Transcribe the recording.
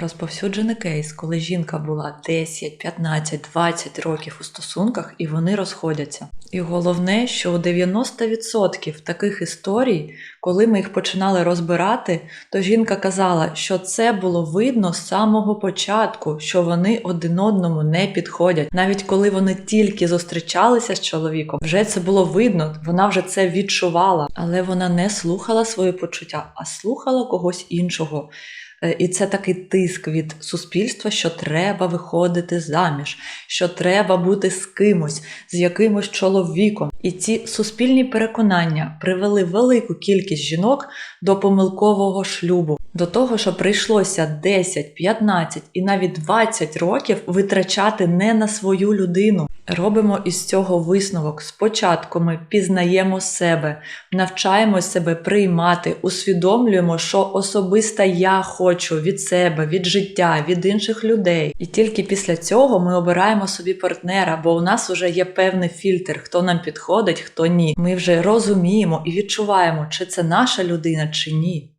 Розповсюджений кейс, коли жінка була 10, 15, 20 років у стосунках і вони розходяться. І головне, що у 90% таких історій, коли ми їх починали розбирати, то жінка казала, що це було видно з самого початку, що вони один одному не підходять. Навіть коли вони тільки зустрічалися з чоловіком, вже це було видно, вона вже це відчувала, але вона не слухала свої почуття, а слухала когось іншого. Е, І це такий тиск від суспільства, що треба виходити заміж, що треба бути з кимось, з якимось чоловіком. І ці суспільні переконання привели велику кількість жінок до помилкового шлюбу, до того, що прийшлося 10, 15 і навіть 20 років витрачати не на свою людину. Робимо із цього висновок. Спочатку ми пізнаємо себе, навчаємо себе приймати, усвідомлюємо, що особисто я хочу від себе, від життя, від інших людей. І тільки після цього ми обираємо собі партнера, бо у нас вже є певний фільтр, хто нам підходить, хто ні. Ми вже розуміємо і відчуваємо, чи це наша людина, чи ні.